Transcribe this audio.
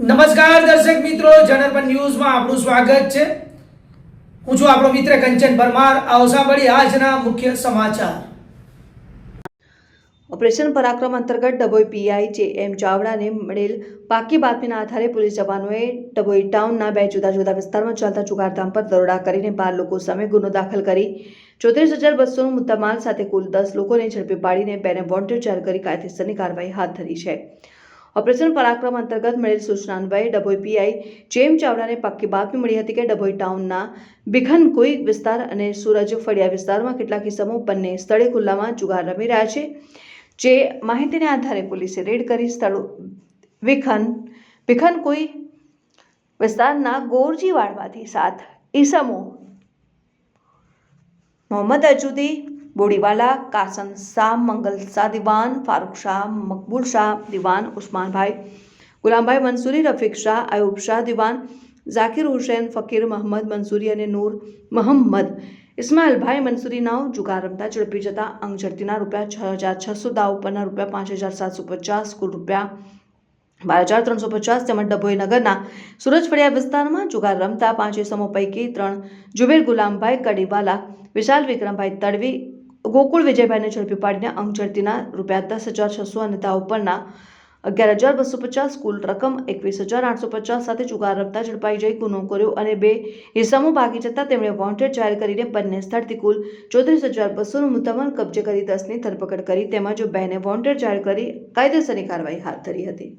નમસ્કાર દર્શક મિત્રો જનરપન ન્યૂઝમાં આપનું સ્વાગત છે. હું છું આપણો મિત્ર કંચન પરમાર. આવો આજના મુખ્ય સમાચાર. ઓપરેશન પરાક્રમ અંતર્ગત ડભોઈ પીઆઈ જે એમ ચાવડાને મળેલ પાકી બાતમીના આધારે પોલીસ જવાનોએ ડભોઈ ટાઉનના બે જુદા જુદા વિસ્તારમાં ચાલતા જુગારધામ પર દરોડા કરીને બાર લોકો સામે ગુનો દાખલ કરી. ચોત્રીસ હજાર બસોનો મુદ્દામાલ સાથે કુલ દસ લોકોને ઝડપી પાડીને બેને વોન્ટેડ જાહેર કરી કાયદેસરની કાર્યવાહી હાથ ધરી છે. ઓપરેશન પરાક્રમ અંતર્ગત મળેલ સૂચના અન્વયે ડભોઈ પીઆઈ જેમ ચાવડાને પાક્કી બાતમી મળી હતી કે ડભોઈ ટાઉનના બિખનકુઈ વિસ્તાર અને સુરજ ફળિયા વિસ્તારમાં કેટલાક કિસ્સામો બંને સ્થળે ખુલ્લામાં જુગાર રમી રહ્યા છે. જે માહિતીને આધારે પોલીસે રેડ કરી સ્થળ વિખન કોઈ વિસ્તારના ગોરજીવાડમાંથી સાત ઈસમો, મોહમ્મદ અજુદી બોડીવાલા કાસમ શાહ, મંગલ શાહ દિવાન, ફારૂક શાહ, મકબૂલ શાહ દિવાન, ઉસ્માનભાઈ, ગુલામભાઈ મંસૂરી, રફીક શાહ અયુબ શાહ દિવાન, ઝાકિર હુસૈન, ફકીર મહમ્મદ મંસૂરી અને નૂર મોહમ્મદ ઇસ્માઇલભાઈ મંસૂરીનાઓ જુગાર રમતા ઝડપી જતા અંગ ઝડતીના રૂપિયા છ હજાર છસો દાવ ઉપરના રૂપિયા પાંચ હજાર સાતસો પચાસ, કુલ રૂપિયા બાર હજાર ત્રણસો પચાસ તેમજ ડભોઈ નગરના સુરજ ફળિયા વિસ્તારમાં જુગાર રમતા પાંચ સમૂહ પૈકી ત્રણ જુબેર ગુલામભાઈ, કડીવાલા, વિશાલ વિક્રમભાઈ તડવી ગોકુળ વિજયભાઈને ઝડપી પાડીને અંક રૂપિયા દસ હજાર છસો અને તા ઉપરના અગિયાર હજાર બસો પચાસ, કુલ રકમ એકવીસ હજાર આઠસો પચાસ સાથે જુગાર રમતા ઝડપાઈ જઈ ગુનો કર્યો અને બે હિસ્સામાં ભાગી જતા તેમણે વોન્ટેડ જાહેર કરીને બંને સ્થળથી કુલ ચોત્રીસ હજાર બસોનું મુદ્દામાલ કબજે કરી દસની ધરપકડ કરી. તેમજ બેને વોન્ટેડ જાહેર કરી કાયદેસરની કાર્યવાહી હાથ ધરી હતી.